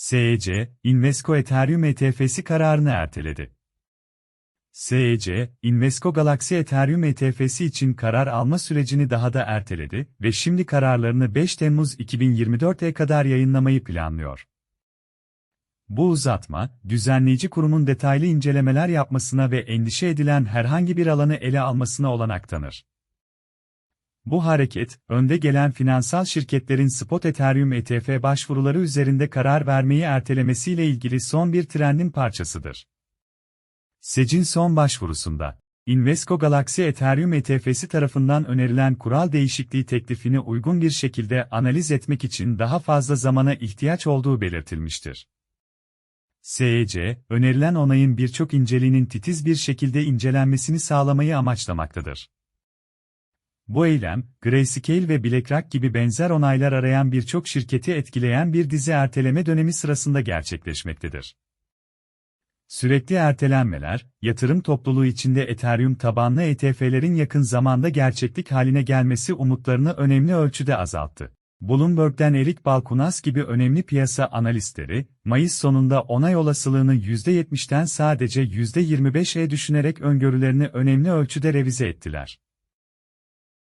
SEC, Invesco Ethereum ETF'si kararını erteledi. SEC, Invesco Galaxy Ethereum ETF'si için karar alma sürecini daha da erteledi ve şimdi kararlarını 5 Temmuz 2024'e kadar yayınlamayı planlıyor. Bu uzatma, düzenleyici kurumun detaylı incelemeler yapmasına ve endişe edilen herhangi bir alanı ele almasına olanak tanır. Bu hareket, önde gelen finansal şirketlerin spot Ethereum ETF başvuruları üzerinde karar vermeyi ertelemesiyle ilgili son bir trendin parçasıdır. SEC'in son başvurusunda, Invesco Galaxy Ethereum ETF'si tarafından önerilen kural değişikliği teklifini uygun bir şekilde analiz etmek için daha fazla zamana ihtiyaç olduğu belirtilmiştir. SEC, önerilen onayın birçok inceliğinin titiz bir şekilde incelenmesini sağlamayı amaçlamaktadır. Bu eylem, Grayscale ve BlackRock gibi benzer onaylar arayan birçok şirketi etkileyen bir dizi erteleme dönemi sırasında gerçekleşmektedir. Sürekli ertelenmeler, yatırım topluluğu içinde Ethereum tabanlı ETF'lerin yakın zamanda gerçeklik haline gelmesi umutlarını önemli ölçüde azalttı. Bloomberg'den Erik Balkunas gibi önemli piyasa analistleri, Mayıs sonunda onay olasılığını %70'ten sadece %25'e düşünerek öngörülerini önemli ölçüde revize ettiler.